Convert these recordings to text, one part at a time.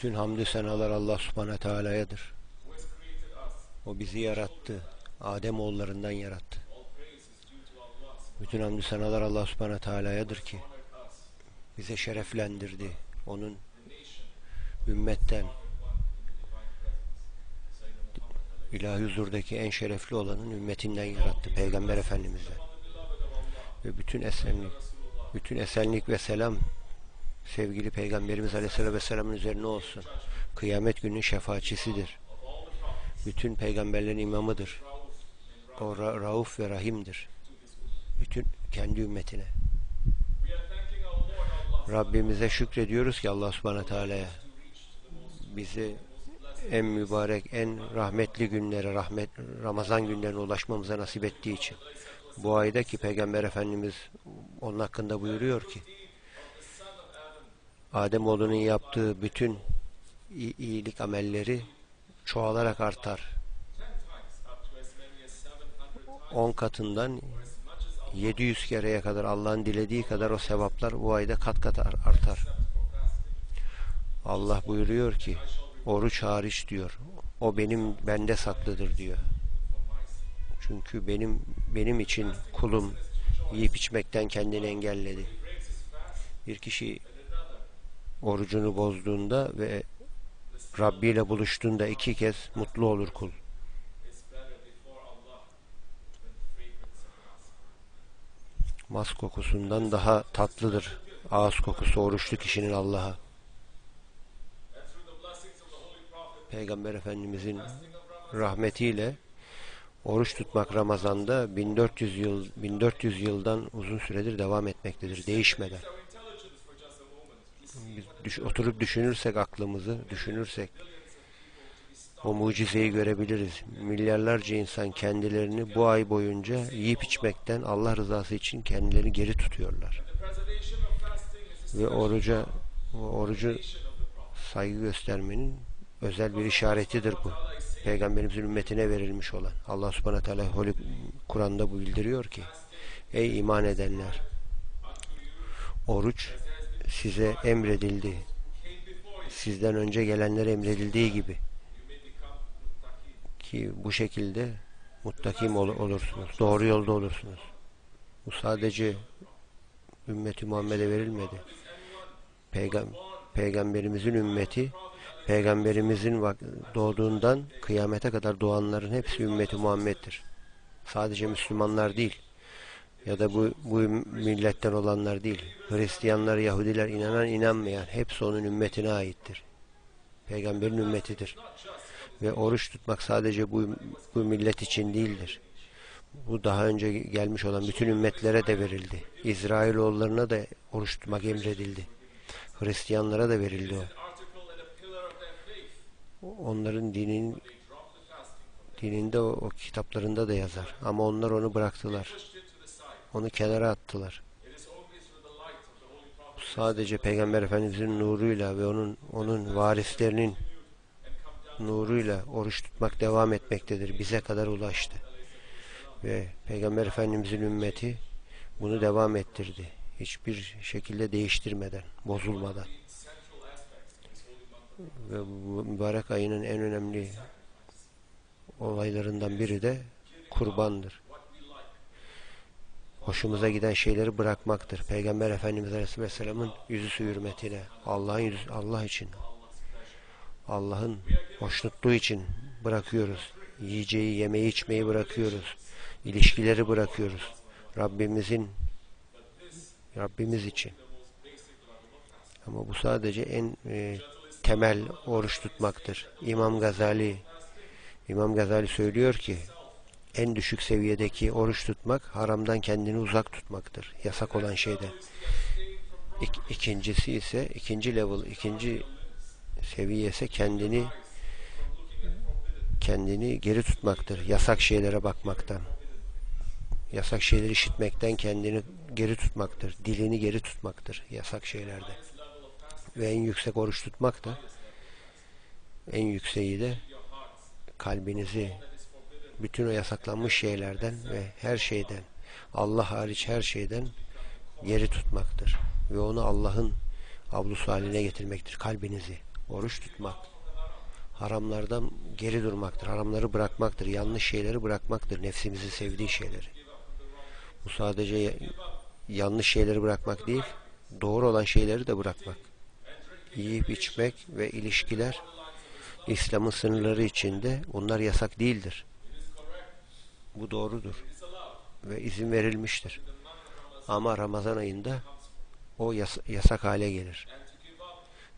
Bütün hamdü senalar Allah subhanahu teala'yadır. O bizi yarattı. Adem oğullarından yarattı. Bütün hamdü senalar Allah subhanahu teala'yadır ki bize şereflendirdi. Onun ümmetten ilahi huzurdaki en şerefli olanın ümmetinden yarattı. Peygamber Efendimiz'den. Ve bütün esenlik, bütün esenlik ve selam sevgili Peygamberimiz Aleyhisselatü Vesselam'ın üzerine olsun. Kıyamet gününün şefaatçisidir. Bütün peygamberlerin imamıdır. O ra- rauf ve rahimdir. Bütün kendi ümmetine. Rabbimize şükrediyoruz ki Allah subhanahu teala'ya bizi en mübarek, en rahmetli günlere, rahmet Ramazan günlerine ulaşmamıza nasip ettiği için. Bu ayda ki Peygamber Efendimiz onun hakkında buyuruyor ki Adem oğlunun yaptığı bütün iyilik amelleri çoğalarak artar. ten times up to as many as 700 times 10 katından as much as Allah 700 kereye kadar Allah'ın dilediği kadar o sevaplar bu ayda kat kat ar- artar. Allah buyuruyor ki oruç hariç diyor. O benim bende saklıdır diyor. Çünkü benim benim için kulum yiyip içmekten kendini engelledi. Bir kişi orucunu bozduğunda ve Rabbi ile buluştuğunda iki kez mutlu olur kul. Mas kokusundan daha tatlıdır ağız kokusu oruçlu kişinin Allah'a. Peygamber Efendimizin rahmetiyle oruç tutmak Ramazan'da 1400 yıl 1400 yıldan uzun süredir devam etmektedir değişmeden. Düş- oturup düşünürsek aklımızı düşünürsek o mucizeyi görebiliriz. Milyarlarca insan kendilerini bu ay boyunca yiyip içmekten Allah rızası için kendilerini geri tutuyorlar. Ve oruca orucu saygı göstermenin özel bir işaretidir bu. Peygamberimizin ümmetine verilmiş olan. Allah subhanahu teala Kur'an'da bildiriyor ki Ey iman edenler oruç size emredildi. Sizden önce gelenlere emredildiği gibi ki bu şekilde muttakim ol- olursunuz. Doğru yolda olursunuz. Bu sadece ümmeti Muhammed'e verilmedi. Peygam Peygamberimizin ümmeti Peygamberimizin doğduğundan kıyamete kadar doğanların hepsi ümmeti Muhammed'dir. Sadece Müslümanlar değil ya da bu, bu milletten olanlar değil. Hristiyanlar, Yahudiler, inanan, inanmayan hepsi onun ümmetine aittir. Peygamberin ümmetidir. Ve oruç tutmak sadece bu, bu millet için değildir. Bu daha önce gelmiş olan bütün ümmetlere de verildi. İsrailoğullarına da oruç tutmak emredildi. Hristiyanlara da verildi o. Onların dinin dininde o, o kitaplarında da yazar. Ama onlar onu bıraktılar. Onu kenara attılar. Sadece Peygamber Efendimizin nuruyla ve onun onun varislerinin nuruyla oruç tutmak devam etmektedir. Bize kadar ulaştı. Ve Peygamber Efendimizin ümmeti bunu devam ettirdi. Hiçbir şekilde değiştirmeden, bozulmadan. Ve bu mübarek ayının en önemli olaylarından biri de kurbandır. Hoşumuza giden şeyleri bırakmaktır. Peygamber Efendimiz Aleyhisselam'ın yüzü hürmetine, Allah'ın yüzü, Allah için, Allah'ın hoşnutluğu için bırakıyoruz. Yiyeceği, yemeği, içmeyi bırakıyoruz. İlişkileri bırakıyoruz. Rabbimizin Rabbimiz için. Ama bu sadece en e, temel oruç tutmaktır. İmam Gazali İmam Gazali söylüyor ki en düşük seviyedeki oruç tutmak haramdan kendini uzak tutmaktır. Yasak olan şeyden. İk, ikincisi ise ikinci level, ikinci seviye ise kendini kendini geri tutmaktır. Yasak şeylere bakmaktan. Yasak şeyleri işitmekten kendini geri tutmaktır. Dilini geri tutmaktır yasak şeylerde. Ve en yüksek oruç tutmak da en yükseği de kalbinizi bütün o yasaklanmış şeylerden ve her şeyden Allah hariç her şeyden geri tutmaktır. Ve onu Allah'ın avlusu haline getirmektir kalbinizi. Oruç tutmak. Haramlardan geri durmaktır. Haramları bırakmaktır. Yanlış şeyleri bırakmaktır. Nefsimizi sevdiği şeyleri. Bu sadece ya- yanlış şeyleri bırakmak değil, doğru olan şeyleri de bırakmak. Yiyip içmek ve ilişkiler İslam'ın sınırları içinde onlar yasak değildir. Bu doğrudur. Ve izin verilmiştir. Ama Ramazan ayında o yas- yasak hale gelir.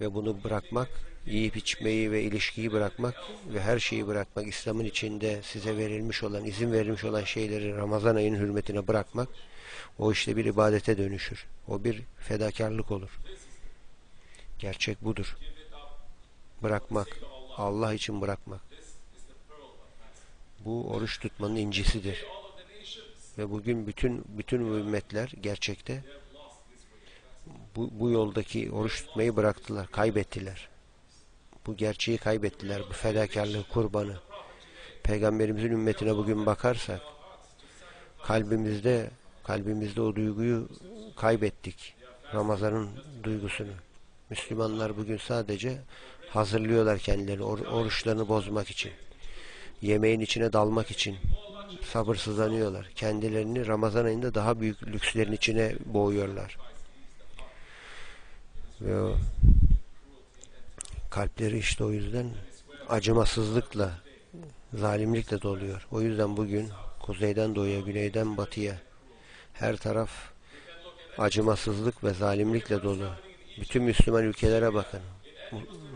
Ve bunu bırakmak, yiyip içmeyi ve ilişkiyi bırakmak ve her şeyi bırakmak, İslam'ın içinde size verilmiş olan, izin verilmiş olan şeyleri Ramazan ayının hürmetine bırakmak, o işte bir ibadete dönüşür. O bir fedakarlık olur. Gerçek budur. Bırakmak, Allah için bırakmak. Bu oruç tutmanın incisidir. Ve bugün bütün bütün ümmetler gerçekte bu, bu yoldaki oruç tutmayı bıraktılar, kaybettiler. Bu gerçeği kaybettiler, bu fedakarlığı, kurbanı. Peygamberimizin ümmetine bugün bakarsak kalbimizde kalbimizde o duyguyu kaybettik. Ramazan'ın duygusunu. Müslümanlar bugün sadece hazırlıyorlar kendilerini or- oruçlarını bozmak için. Yemeğin içine dalmak için sabırsızlanıyorlar. Kendilerini Ramazan ayında daha büyük lükslerin içine boğuyorlar. Ve o kalpleri işte o yüzden acımasızlıkla, zalimlikle doluyor. O yüzden bugün kuzeyden doğuya, güneyden batıya her taraf acımasızlık ve zalimlikle dolu. Bütün Müslüman ülkelere bakın.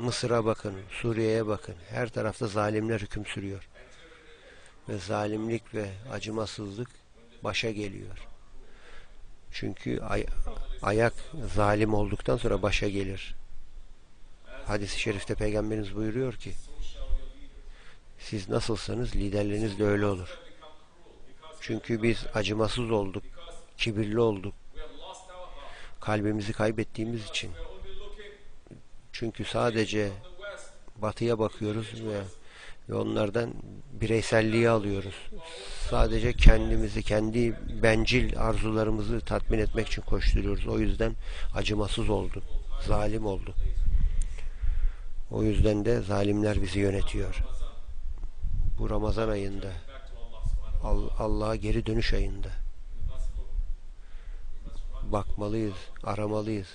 Mısır'a bakın, Suriye'ye bakın. Her tarafta zalimler hüküm sürüyor. Ve zalimlik ve acımasızlık başa geliyor. Çünkü ay- ayak zalim olduktan sonra başa gelir. Hadis-i şerifte Peygamberimiz buyuruyor ki siz nasılsanız liderleriniz de öyle olur. Çünkü biz acımasız olduk, kibirli olduk. Kalbimizi kaybettiğimiz için. Çünkü sadece batıya bakıyoruz ve, ve onlardan bireyselliği alıyoruz. Sadece kendimizi, kendi bencil arzularımızı tatmin etmek için koşturuyoruz. O yüzden acımasız olduk, zalim olduk. O yüzden de zalimler bizi yönetiyor. Bu Ramazan ayında, Al- Allah'a geri dönüş ayında bakmalıyız, aramalıyız.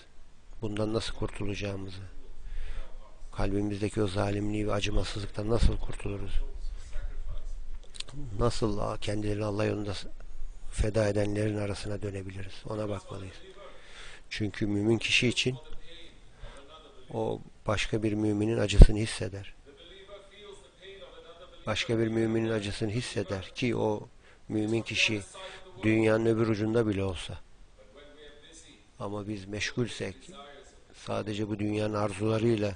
Bundan nasıl kurtulacağımızı. Kalbimizdeki o zalimliği ve acımasızlıktan nasıl kurtuluruz? Nasıl kendilerini Allah yolunda feda edenlerin arasına dönebiliriz? Ona bakmalıyız. Çünkü mümin kişi için o başka bir müminin acısını hisseder. Başka bir müminin acısını hisseder ki o mümin kişi dünyanın öbür ucunda bile olsa. Ama biz meşgulsek, sadece bu dünyanın arzularıyla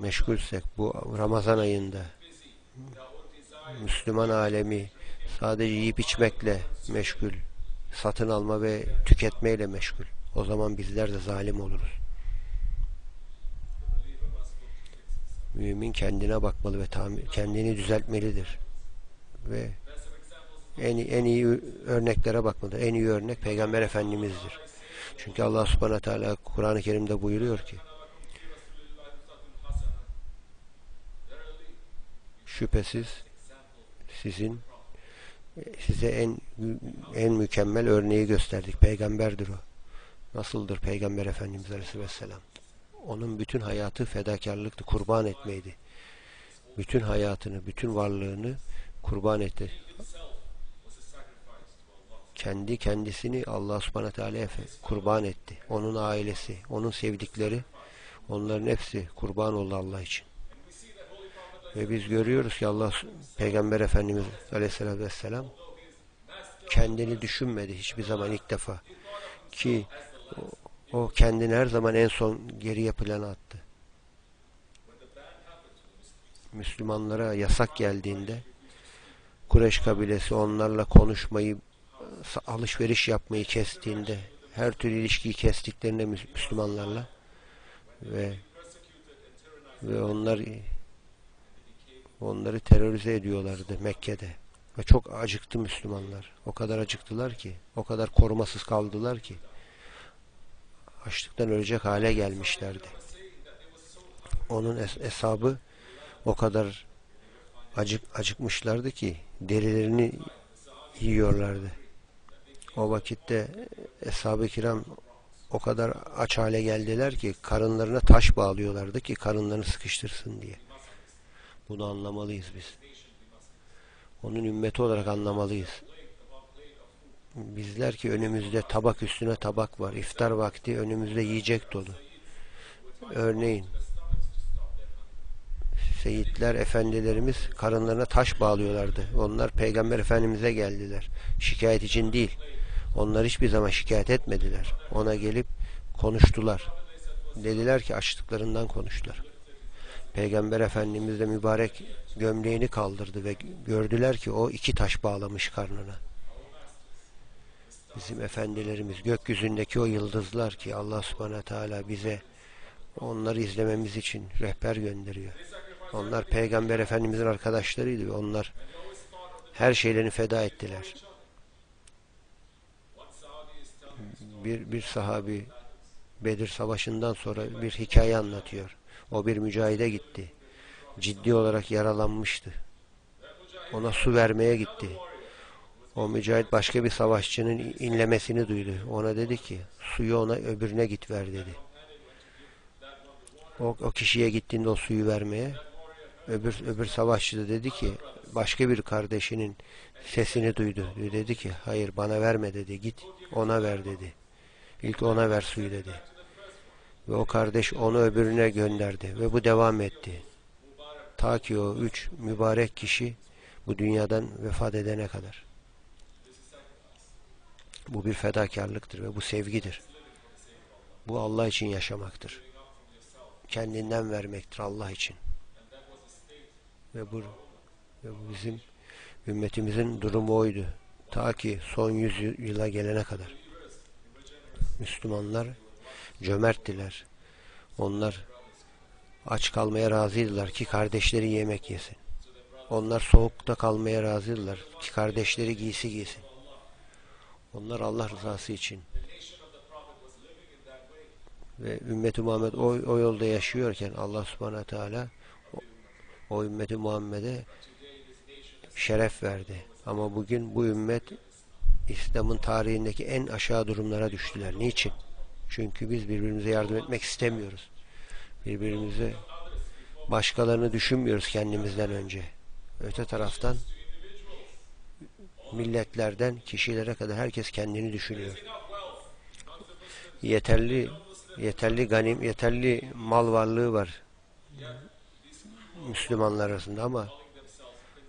meşgulsek bu Ramazan ayında Müslüman alemi sadece yiyip içmekle meşgul, satın alma ve tüketmeyle meşgul. O zaman bizler de zalim oluruz. Mümin kendine bakmalı ve kendini düzeltmelidir. Ve en, en iyi örneklere bakmalıdır. En iyi örnek Peygamber Efendimiz'dir. Çünkü Allah subhanahu teala Kur'an-ı Kerim'de buyuruyor ki şüphesiz sizin size en en mükemmel örneği gösterdik. Peygamberdir o. Nasıldır Peygamber Efendimiz Aleyhisselam? Onun bütün hayatı fedakarlıktı, kurban etmeydi. Bütün hayatını, bütün varlığını kurban etti. Kendi kendisini Allah subhanahu teala'ya kurban etti. Onun ailesi, onun sevdikleri, onların hepsi kurban oldu Allah için. Ve biz görüyoruz ki Allah Peygamber Efendimiz Aleyhisselatü Vesselam kendini düşünmedi hiçbir zaman ilk defa. Ki o, kendini her zaman en son geriye plana attı. Müslümanlara yasak geldiğinde Kureyş kabilesi onlarla konuşmayı alışveriş yapmayı kestiğinde her türlü ilişkiyi kestiklerinde Müslümanlarla ve ve onlar onları terörize ediyorlardı Mekke'de. Ve çok acıktı Müslümanlar. O kadar acıktılar ki, o kadar korumasız kaldılar ki açlıktan ölecek hale gelmişlerdi. Onun es- hesabı o kadar acık acıkmışlardı ki derilerini yiyorlardı. O vakitte Eshab-ı Kiram o kadar aç hale geldiler ki karınlarına taş bağlıyorlardı ki karınlarını sıkıştırsın diye. Bunu anlamalıyız biz. Onun ümmeti olarak anlamalıyız. Bizler ki önümüzde tabak üstüne tabak var. İftar vakti önümüzde yiyecek dolu. Örneğin Seyitler, efendilerimiz karınlarına taş bağlıyorlardı. Onlar Peygamber Efendimiz'e geldiler. Şikayet için değil. Onlar hiçbir zaman şikayet etmediler. Ona gelip konuştular. Dediler ki açlıklarından konuştular. Peygamber Efendimiz de mübarek gömleğini kaldırdı ve gördüler ki o iki taş bağlamış karnına. Bizim efendilerimiz gökyüzündeki o yıldızlar ki Allah subhanahu teala bize onları izlememiz için rehber gönderiyor. Onlar Peygamber Efendimizin arkadaşlarıydı ve onlar her şeylerini feda ettiler. Bir, bir sahabi Bedir Savaşı'ndan sonra bir hikaye anlatıyor. O bir mücahide gitti. Ciddi olarak yaralanmıştı. Ona su vermeye gitti. O mücahit başka bir savaşçının inlemesini duydu. Ona dedi ki suyu ona öbürüne git ver dedi. O, o kişiye gittiğinde o suyu vermeye öbür, öbür savaşçı da dedi ki başka bir kardeşinin sesini duydu. Dedi ki hayır bana verme dedi git ona ver dedi. İlk ona ver suyu dedi. Ve o kardeş onu öbürüne gönderdi ve bu devam etti. Ta ki o üç mübarek kişi bu dünyadan vefat edene kadar. Bu bir fedakarlıktır ve bu sevgidir. Bu Allah için yaşamaktır. Kendinden vermektir Allah için. Ve bu, ve bu bizim ümmetimizin durumu oydu. Ta ki son yüzyıla gelene kadar. Müslümanlar cömerttiler. Onlar aç kalmaya razıydılar ki kardeşleri yemek yesin. Onlar soğukta kalmaya razıydılar ki kardeşleri giysi giysin. Onlar Allah rızası için ve ümmeti Muhammed o, o yolda yaşıyorken Allah subhanahu teala o, o ümmeti Muhammed'e şeref verdi. Ama bugün bu ümmet İslam'ın tarihindeki en aşağı durumlara düştüler. Niçin? Çünkü biz birbirimize yardım etmek istemiyoruz. Birbirimize başkalarını düşünmüyoruz kendimizden önce. Öte taraftan milletlerden kişilere kadar herkes kendini düşünüyor. Yeterli yeterli ganim, yeterli mal varlığı var Müslümanlar arasında ama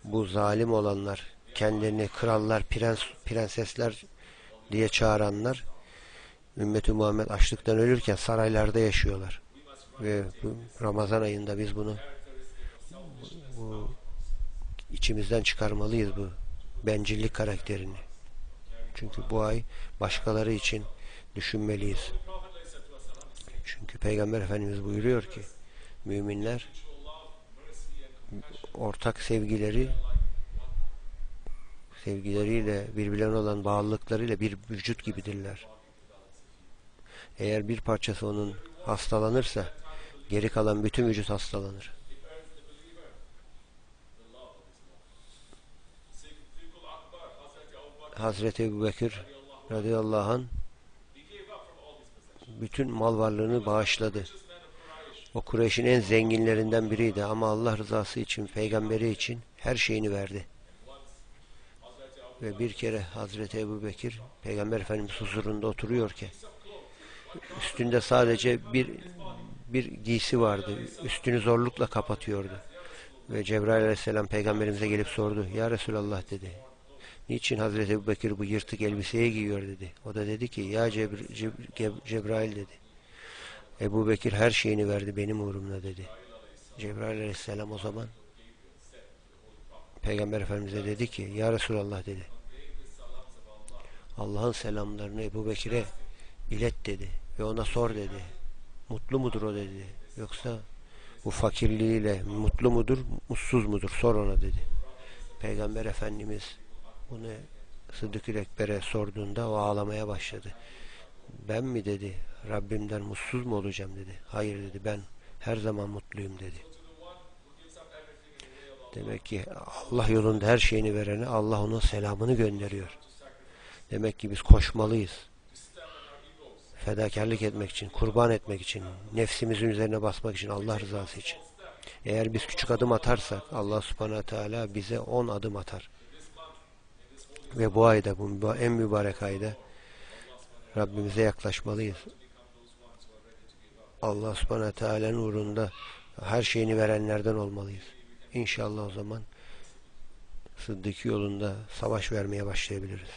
bu zalim olanlar, kendilerini krallar, prens, prensesler diye çağıranlar ümmeti Muhammed açlıktan ölürken saraylarda yaşıyorlar. Ve Ramazan ayında biz bunu bu içimizden çıkarmalıyız bu bencillik karakterini. Çünkü bu ay başkaları için düşünmeliyiz. Çünkü Peygamber Efendimiz buyuruyor ki müminler ortak sevgileri sevgileriyle birbirlerine olan bağlılıklarıyla bir vücut gibidirler. Eğer bir parçası onun hastalanırsa geri kalan bütün vücut hastalanır. Hazreti Ebu Bekir radıyallahu anh bütün mal varlığını bağışladı. O Kureyş'in en zenginlerinden biriydi ama Allah rızası için, peygamberi için her şeyini verdi. Ve bir kere Hazreti Ebu Bekir Peygamber Efendimiz huzurunda oturuyorken üstünde sadece bir bir giysi vardı. Üstünü zorlukla kapatıyordu. Ve Cebrail Aleyhisselam peygamberimize gelip sordu. Ya Resulallah dedi. Niçin Hazreti Ebu Bekir bu yırtık elbiseyi giyiyor dedi. O da dedi ki ya Cebr Ceb Cebrail dedi. Ebu Bekir her şeyini verdi benim uğrumda dedi. Cebrail Aleyhisselam o zaman Peygamber Efendimiz'e dedi ki Ya Resulallah dedi. Allah'ın selamlarını Ebu Bekir'e ilet dedi. Ve ona sor dedi. Mutlu mudur o dedi. Yoksa bu fakirliğiyle mutlu mudur, mutsuz mudur? Sor ona dedi. Peygamber Efendimiz bunu Sıddık-ı Ekber'e sorduğunda o ağlamaya başladı. Ben mi dedi Rabbimden mutsuz mu olacağım dedi. Hayır dedi ben her zaman mutluyum dedi. Demek ki Allah yolunda her şeyini verene Allah onun selamını gönderiyor. Demek ki biz koşmalıyız. Fedakarlık etmek için, kurban etmek için, nefsimizin üzerine basmak için, Allah rızası için. Eğer biz küçük adım atarsak Allah subhanahu teala bize 10 adım atar. Ve bu ayda, bu en mübarek ayda Rabbimize yaklaşmalıyız. Allah subhanahu teala'nın uğrunda her şeyini verenlerden olmalıyız. İnşallah o zaman Sıddık yolunda savaş vermeye başlayabiliriz.